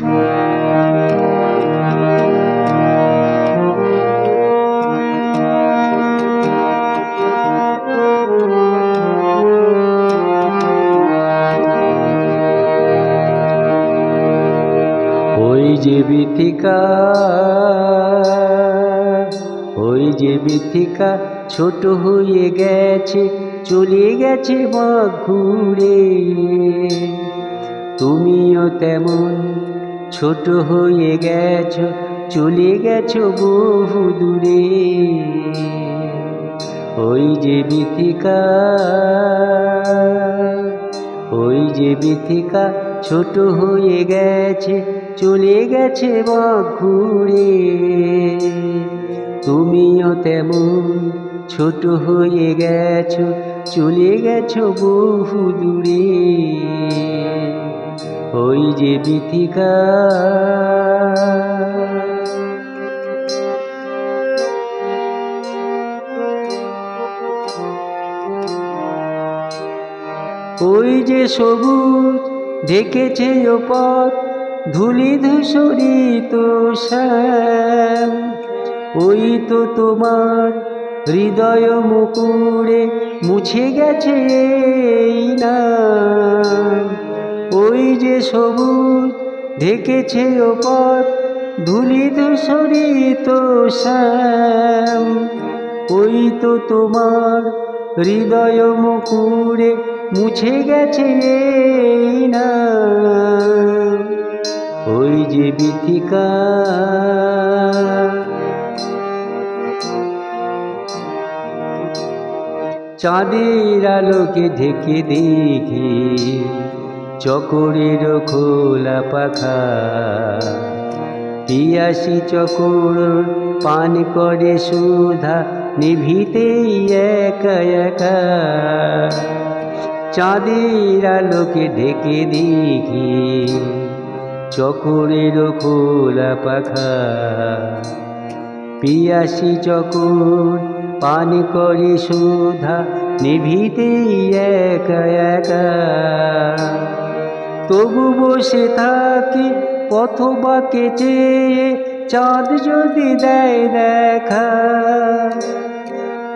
ওই যে বিথিকা, ওই যে বিথিকা ছোট হয়ে গেছে, চলে গেছে বা ঘুরে। তুমিও তেমন ছোট হয়ে গেছ, চলে গেছো বহু দূরে। ওই যে বিথিকা, ওই যে বিথিকা ছোট হয়ে গেছে, চলে গেছে বা ঘুরে। তুমিও তেমন ছোট হয়ে গেছো, চলে গেছো বহু দূরে। ওই যে বিথিকা। ওই যে সবুজ ঢেকেছে ও পথ ধুলি ধূসরিত শ্যাম। ওই তো তোমার হৃদয় মুকুরে মুছে গেছে না ওই যে সবুজ ঢেকেছে ও পথ ধুলি ধূসরিত শ্যাম। ওই তো তোমার হৃদয় মুকুরে মুছে গেছে না ওই যে বিথিকা। চাঁদের আলোকে ঢেকে দেখি চকরের খোলা পাখা। পিয়াসি চকর পান করে সুধা, নিভিতেই একা একা। চাঁদের আলোকে ঢেকে দেখি চকরের খোলা পাখা। পিয়াসি চকর পান করে সুধা নিভিতে একা একা। তবু বসে থাকি পথ বাকে চেয়ে চাঁদ যদি দেয় দেখা।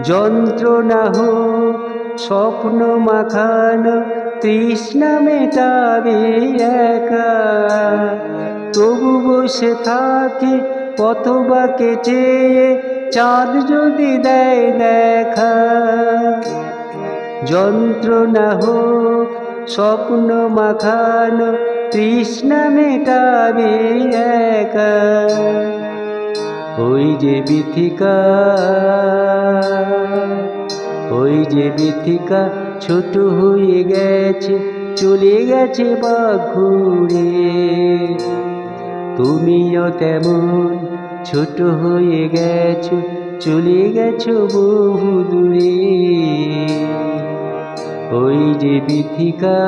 যন্ত্রণা হোক, স্বপ্ন মাখানো, তৃষ্ণা মেটাবে একা। তবু বসে থাকি পথ বাকে চেয়ে চাঁদ যদি দেয় দেখা। যন্ত্রণা হোক স্বপ্ন মাখানো তৃষ্ণা মেটাবে ওই যে বিথিকা, ওই যে বিথিকা ছোট হয়ে গেছে, চলে গেছে বা ঘুরে। তুমিও তেমন ছোট হয়ে গেছো, চলে গেছো বহু দূরে। ওই যে বিথিকা